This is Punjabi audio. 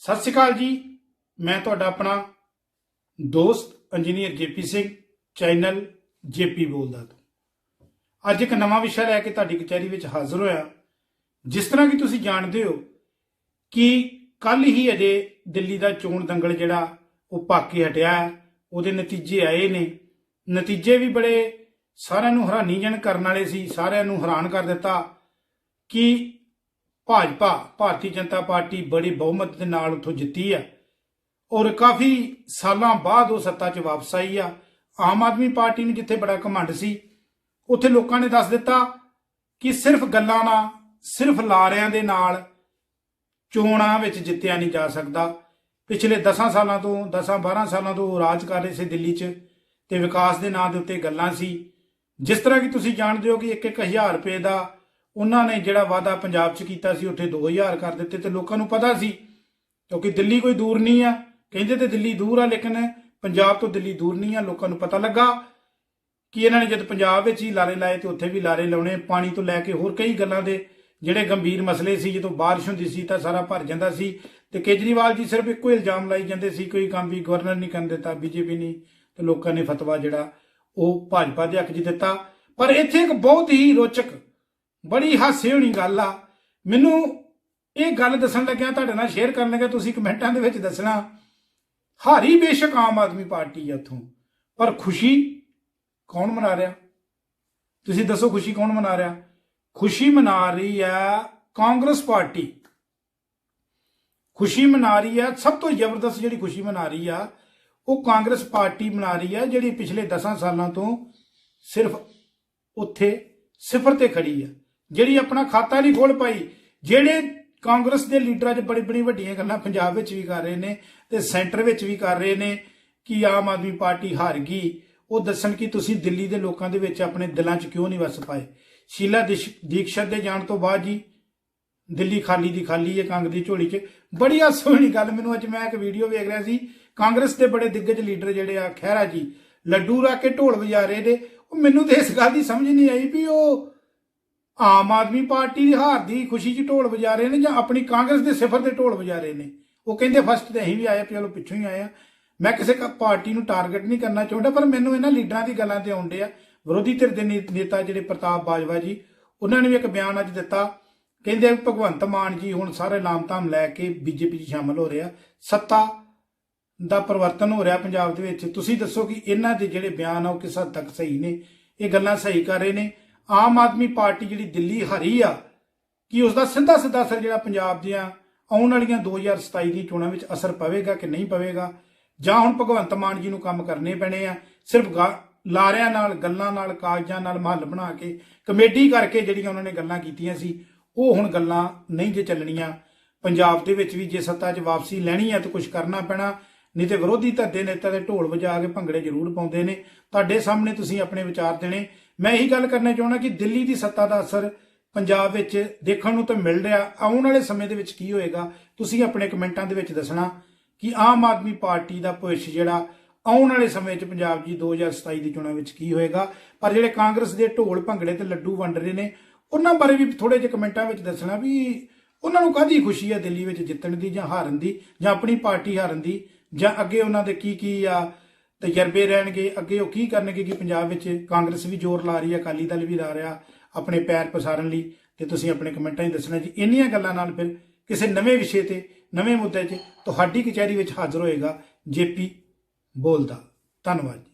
ਸਤਿ ਸ਼੍ਰੀ ਅਕਾਲ ਜੀ। ਮੈਂ ਤੁਹਾਡਾ ਆਪਣਾ ਦੋਸਤ engineer JP Singh, channel JP ਬੋਲਦਾ ਤੋਂ। ਅੱਜ ਇੱਕ ਨਵਾਂ ਵਿਸ਼ਾ ਲੈ ਕੇ ਤੁਹਾਡੀ ਕਚਹਿਰੀ ਵਿੱਚ ਹਾਜ਼ਰ ਹੋਇਆ। ਜਿਸ ਤਰ੍ਹਾਂ ਕਿ ਤੁਸੀਂ ਜਾਣਦੇ ਹੋ ਕਿ ਕੱਲ ਹੀ ਅਜੇ ਦਿੱਲੀ ਦਾ ਚੋਣ ਦੰਗਲ ਜਿਹੜਾ, ਉਹ ਭੱਕ ਕੇ ਹਟਿਆ ਹੈ। ਉਹਦੇ ਨਤੀਜੇ ਆਏ ਨੇ। ਨਤੀਜੇ ਵੀ ਬੜੇ ਸਾਰਿਆਂ ਨੂੰ ਹੈਰਾਨੀਜਨ ਕਰਨ ਵਾਲੇ ਸੀ, ਸਾਰਿਆਂ ਨੂੰ ਹੈਰਾਨ ਕਰ ਦਿੱਤਾ ਕਿ ਭਾਜਪਾ, ਭਾਰਤੀ ਜਨਤਾ ਪਾਰਟੀ ਬੜੀ ਬਹੁਮਤ ਦੇ ਨਾਲ ਉੱਥੋਂ ਜਿੱਤੀ ਆ। ਔਰ ਕਾਫੀ ਸਾਲਾਂ ਬਾਅਦ ਉਹ ਸੱਤਾ 'ਚ ਵਾਪਸ ਆਈ ਆ। ਆਮ ਆਦਮੀ ਪਾਰਟੀ ਨੂੰ ਜਿੱਥੇ ਬੜਾ ਘਮੰਡ ਸੀ, ਉੱਥੇ ਲੋਕਾਂ ਨੇ ਦੱਸ ਦਿੱਤਾ ਕਿ ਸਿਰਫ ਗੱਲਾਂ ਨਾਲ ਸਿਰਫ ਲਾਰਿਆਂ ਦੇ ਨਾਲ ਚੋਣਾਂ ਵਿੱਚ ਜਿੱਤਿਆ ਨਹੀਂ ਜਾ ਸਕਦਾ। ਪਿਛਲੇ 10 ਸਾਲਾਂ ਤੋਂ 10 12 ਸਾਲਾਂ ਤੋਂ ਉਹ ਰਾਜ ਕਰ ਰਹੇ ਸੀ ਦਿੱਲੀ 'ਚ ਤੇ ਵਿਕਾਸ ਦੇ ਨਾਂ ਦੇ ਉੱਤੇ ਗੱਲਾਂ ਸੀ। ਜਿਸ ਤਰ੍ਹਾਂ ਕਿ ਤੁਸੀਂ ਜਾਣਦੇ ਹੋ ਕਿ 1-1000 ਰੁਪਏ ਦਾ ਉਹਨਾਂ ਨੇ ਜਿਹੜਾ ਵਾਅਦਾ ਪੰਜਾਬ 'ਚ ਕੀਤਾ ਸੀ, ਉੱਥੇ 2000 ਕਰ ਦਿੱਤੇ ਤੇ ਲੋਕਾਂ ਨੂੰ ਪਤਾ ਸੀ, ਕਿਉਂਕਿ ਦਿੱਲੀ ਕੋਈ ਦੂਰ ਨਹੀਂ ਆ। ਕਹਿੰਦੇ ਤੇ ਦਿੱਲੀ ਦੂਰ ਆ, ਲੇਕਿਨ ਪੰਜਾਬ ਤੋਂ ਦਿੱਲੀ ਦੂਰ ਨਹੀਂ ਆ, ਲੋਕਾਂ ਨੂੰ ਪਤਾ ਲੱਗਾ ਕਿ ਇਹਨਾਂ ਨੇ ਜਦ ਪੰਜਾਬ ਵਿੱਚ ਹੀ ਲਾਰੇ ਲਾਏ ਤੇ ਉੱਥੇ ਵੀ ਲਾਰੇ ਲਾਉਣੇ, ਪਾਣੀ ਤੋਂ ਲੈ ਕੇ ਹੋਰ ਕਈ ਗੱਲਾਂ ਦੇ ਜਿਹੜੇ ਗੰਭੀਰ ਮਸਲੇ ਸੀ, ਜਦੋਂ ਬਾਰਿਸ਼ ਹੁੰਦੀ ਸੀ ਤਾਂ ਸਾਰਾ ਭਰ ਜਾਂਦਾ ਸੀ। ਤੇ ਕੇਜਰੀਵਾਲ ਜੀ ਸਿਰਫ ਇੱਕੋ ਇਲਜ਼ਾਮ ਲਾਈ ਜਾਂਦੇ ਸੀ, ਕੋਈ ਕੰਮ ਵੀ ਗਵਰਨਰ ਨਹੀਂ ਕਰਨ ਦਿੱਤਾ, ਬੀਜੇਪੀ ਨਹੀਂ, ਤੇ ਲੋਕਾਂ ਨੇ ਫਤਵਾ ਜਿਹੜਾ ਉਹ ਭਾਜਪਾ ਦੇ ਹੱਕ 'ਚ ਦਿੱਤਾ। ਪਰ ਇੱਥੇ ਇੱਕ ਬਹੁਤ ਹੀ ਰੋਚਕ ਬੜੀ ਹਾਸੇ ਹੋਣੀ ਗੱਲ ਆ। ਮੈਨੂੰ ਇਹ ਗੱਲ ਦੱਸਣ ਲੱਗਿਆ ਤੁਹਾਡੇ ਨਾਲ ਸ਼ੇਅਰ ਕਰਨ ਲੱਗਿਆ ਤੁਸੀਂ ਕਮੈਂਟਾਂ ਦੇ ਵਿੱਚ ਦੱਸਣਾ, ਹਾਰੀ ਬੇਸ਼ੱਕ ਆਮ ਆਦਮੀ ਪਾਰਟੀ ਆ ਉੱਥੋਂ ਪਰ ਖੁਸ਼ੀ ਕੌਣ ਮਨਾ ਰਿਹਾ? ਤੁਸੀਂ ਦੱਸੋ ਖੁਸ਼ੀ ਕੌਣ ਮਨਾ ਰਿਹਾ? ਖੁਸ਼ੀ ਮਨਾ ਰਹੀ ਆ ਕਾਂਗਰਸ ਪਾਰਟੀ। ਖੁਸ਼ੀ ਮਨਾ ਰਹੀ ਆ, ਸਭ ਤੋਂ ਜ਼ਬਰਦਸਤ ਜਿਹੜੀ ਖੁਸ਼ੀ ਮਨਾ ਰਹੀ ਆ, ਉਹ ਕਾਂਗਰਸ ਪਾਰਟੀ ਮਨਾ ਰਹੀ ਆ, ਜਿਹੜੀ ਪਿਛਲੇ 10 ਸਾਲਾਂ ਤੋਂ ਸਿਰਫ ਉੱਥੇ ਸਿਫਰ ਤੇ ਖੜੀ ਆ। ਜਿਹੜੀ ਆਪਣਾ ਖਾਤਾ ਨਹੀਂ ਖੋਲ ਪਾਈ, ਜਿਹੜੇ ਕਾਂਗਰਸ ਦੇ ਲੀਡਰਾਂ 'ਚ ਬੜੀ ਬੜੀ ਵੱਡੀਆਂ ਗੱਲਾਂ ਪੰਜਾਬ ਵਿੱਚ ਵੀ ਕਰ ਰਹੇ ਨੇ ਤੇ ਸੈਂਟਰ ਵਿੱਚ ਵੀ ਕਰ ਰਹੇ ਨੇ ਕਿ ਆਮ ਆਦਮੀ ਪਾਰਟੀ ਹਾਰ ਗਈ, ਉਹ ਦੱਸਣ ਕਿ ਤੁਸੀਂ ਦਿੱਲੀ ਦੇ ਲੋਕਾਂ ਦੇ ਵਿੱਚ ਆਪਣੇ ਦਿਲਾਂ 'ਚ ਕਿਉਂ ਨਹੀਂ ਵਸ ਪਾਏ? ਸ਼ੀਲਾ ਦੀਕਸ਼ਤ ਦੇ ਜਾਣ ਤੋਂ ਬਾਅਦ ਜੀ, ਦਿੱਲੀ ਖਾਲੀ ਦੀ ਖਾਲੀ ਹੈ ਕੰਗ ਦੀ ਝੋਲੀ 'ਚ। ਬੜੀ ਸੋਹਣੀ ਗੱਲ, ਮੈਨੂੰ ਅੱਜ ਮੈਂ ਇੱਕ ਵੀਡੀਓ ਵੇਖ ਰਿਹਾ ਸੀ, ਕਾਂਗਰਸ ਦੇ ਬੜੇ ਦਿੱਗਜ ਲੀਡਰ ਜਿਹੜੇ ਆ, ਖਹਿਰਾ ਜੀ, ਲੱਡੂ ਰੱਖ ਕੇ ਢੋਲ ਵਜਾ ਰਹੇ ਨੇ, ਉਹ ਮੈਨੂੰ ਤੇ ਇਸ ਗੱਲ ਦੀ ਸਮਝ ਨਹੀਂ ਆਈ ਵੀ ਉਹ ਆਮ ਆਦਮੀ ਪਾਰਟੀ ਦੀ ਹਾਰ ਦੀ ਖੁਸ਼ੀ 'ਚ ਢੋਲ ਵਜਾ ਰਹੇ ਨੇ ਜਾਂ ਆਪਣੀ ਕਾਂਗਰਸ ਦੇ ਸਿਫਰ ਦੇ ਢੋਲ ਵਜਾ ਰਹੇ ਨੇ? ਉਹ ਕਹਿੰਦੇ ਫਸਟ ਤੇ ਅਸੀਂ ਵੀ ਆਏ ਚਲੋ ਪਿੱਛੋਂ ਹੀ ਆਏ ਆ। ਮੈਂ ਕਿਸੇ ਪਾਰਟੀ ਨੂੰ ਟਾਰਗੇਟ ਨਹੀਂ ਕਰਨਾ ਚਾਹੁੰਦਾ, ਪਰ ਮੈਨੂੰ ਇਹਨਾਂ ਲੀਡਰਾਂ ਦੀ ਗੱਲਾਂ ਤੇ ਆਉਂਦੇ ਆ। ਵਿਰੋਧੀ ਧਿਰ ਦੇ ਨੇ- ਨੇਤਾ ਜਿਹੜੇ ਪ੍ਰਤਾਪ ਬਾਜਵਾ ਜੀ, ਉਹਨਾਂ ਨੇ ਵੀ ਇੱਕ ਬਿਆਨ ਅੱਜ ਦਿੱਤਾ। ਕਹਿੰਦੇ ਭਗਵੰਤ ਮਾਨ ਜੀ ਹੁਣ ਸਾਰੇ ਲਾਮਤਾਮ ਲੈ ਕੇ ਬੀਜੇਪੀ 'ਚ ਸ਼ਾਮਲ ਹੋ ਰਿਹਾ ਸੱਤਾ ਦਾ ਪਰਿਵਰਤਨ ਹੋ ਰਿਹਾ ਪੰਜਾਬ ਦੇ ਵਿੱਚ। ਤੁਸੀਂ ਦੱਸੋ ਕਿ ਇਹਨਾਂ ਦੇ ਜਿਹੜੇ ਬਿਆਨ ਆ ਉਹ ਕਿਸ ਹੱਦ ਤੱਕ ਸਹੀ ਨੇ? ਇਹ ਗੱਲਾਂ ਸਹੀ ਕਰ ਰਹੇ ਨੇ? ਆਮ ਆਦਮੀ ਪਾਰਟੀ ਜਿਹੜੀ ਦਿੱਲੀ ਹਰੀ ਆ, ਕਿ ਉਸ ਦਾ ਸਿੱਧਾ ਸਿੱਧਾ ਅਸਰ ਜਿਹੜਾ ਪੰਜਾਬ ਦੀਆਂ ਆਉਣ ਵਾਲੀਆਂ 2027 ਦੀਆਂ ਚੋਣਾਂ ਵਿੱਚ ਅਸਰ ਪਵੇਗਾ ਕਿ ਨਹੀਂ ਪਵੇਗਾ? ਜਾਂ ਹੁਣ ਭਗਵੰਤ ਮਾਨ ਜੀ ਨੂੰ ਕੰਮ ਕਰਨੇ ਪੈਣੇ ਆ, ਸਿਰਫ ਗਾ- ਲਾਰਿਆਂ ਨਾਲ, ਗੱਲਾਂ ਨਾਲ, ਕਾਗਜ਼ਾਂ ਨਾਲ ਮਹੱਲ ਬਣਾ ਕੇ ਕਮੇਟੀ ਕਰਕੇ ਜਿਹੜੀਆਂ ਉਹਨਾਂ ਨੇ ਗੱਲਾਂ ਕੀਤੀਆਂ ਸੀ, ਉਹ ਹੁਣ ਗੱਲਾਂ ਨਹੀਂ ਜੇ ਚੱਲਣੀਆਂ। ਪੰਜਾਬ ਦੇ ਵਿੱਚ ਵੀ ਜੇ ਸੱਤਾ 'ਚ ਵਾਪਸੀ ਲੈਣੀ ਹੈ ਤਾਂ ਕੁਝ ਕਰਨਾ ਪੈਣਾ, ਨਹੀਂ ਤੇ ਵਿਰੋਧੀ ਧੱਦੇ ਨੇਤਾ ਦੇ ਢੋਲ ਵਜਾ ਕੇ ਭੰਗੜੇ ਜ਼ਰੂਰ ਪਾਉਂਦੇ ਨੇ। ਤੁਹਾਡੇ ਸਾਹਮਣੇ ਤੁਸੀਂ ਆਪਣੇ ਵਿਚਾਰ ਦੇਣੇ ਮੈਂ ਇਹੀ ਗੱਲ ਕਰਨਾ ਚਾਹੁੰਦਾ ਕਿ ਦਿੱਲੀ ਦੀ ਸੱਤਾ ਦਾ ਅਸਰ ਪੰਜਾਬ ਵਿੱਚ ਦੇਖਣ ਨੂੰ ਤਾਂ ਮਿਲ ਰਿਹਾ। ਆਉਣ ਵਾਲੇ ਸਮੇਂ ਦੇ ਵਿੱਚ ਕੀ ਹੋਏਗਾ? ਤੁਸੀਂ ਆਪਣੇ ਕਮੈਂਟਾਂ ਦੇ ਵਿੱਚ ਦੱਸਣਾ ਕਿ ਆਮ ਆਦਮੀ ਪਾਰਟੀ ਦਾ ਭਵਿੱਖ ਜਿਹੜਾ ਆਉਣ ਵਾਲੇ ਸਮੇਂ 'ਚ ਪੰਜਾਬ ਜੀ 2027 ਦੀ ਚੋਣਾਂ ਵਿੱਚ ਕੀ ਹੋਏਗਾ? ਪਰ ਜਿਹੜੇ ਕਾਂਗਰਸ ਦੇ ਢੋਲ ਭੰਗੜੇ ਤੇ ਲੱਡੂ ਵੰਡ ਰਹੇ ਨੇ, ਉਹਨਾਂ ਬਾਰੇ ਵੀ ਥੋੜੇ ਜਿਹੇ ਕਮੈਂਟਾਂ ਵਿੱਚ ਦੱਸਣਾ ਵੀ ਉਹਨਾਂ ਨੂੰ ਕਾਹਦੀ ਖੁਸ਼ੀ ਹੈ ਦਿੱਲੀ ਵਿੱਚ ਜਿੱਤਣ ਦੀ ਜਾਂ ਹਾਰਨ ਦੀ ਜਾਂ ਆਪਣੀ ਪਾਰਟੀ ਹਾਰਨ ਦੀ ਜਾਂ ਅੱਗੇ ਉਹਨਾਂ ਦੇ ਕੀ ਕੀ ਆ ਤਜਰਬੇ ਰਹਿਣਗੇ। ਅੱਗੇ ਉਹ ਕੀ ਕਰਨਗੇ ਕਿ ਪੰਜਾਬ ਵਿੱਚ ਕਾਂਗਰਸ ਵੀ ਜ਼ੋਰ ਲਾ ਰਹੀ ਹੈ, ਅਕਾਲੀ ਦਲ ਵੀ ਲਾ ਰਿਹਾ ਆਪਣੇ ਪੈਰ ਪਸਾਰਨ ਲਈ। ਤੇ ਤੁਸੀਂ ਆਪਣੇ ਕਮੈਂਟਾਂ 'ਚ ਦੱਸਣਾ ਜੀ। ਇੰਨੀਆਂ ਗੱਲਾਂ ਨਾਲ ਫਿਰ ਕਿਸੇ ਨਵੇਂ ਵਿਸ਼ੇ ਤੇ, ਨਵੇਂ ਮੁੱਦੇ 'ਚ ਤੁਹਾਡੀ ਕਚਹਿਰੀ ਵਿੱਚ ਹਾਜ਼ਰ ਹੋਏਗਾ ਜੇਪੀ ਬੋਲਦਾ। ਧੰਨਵਾਦ ਜੀ।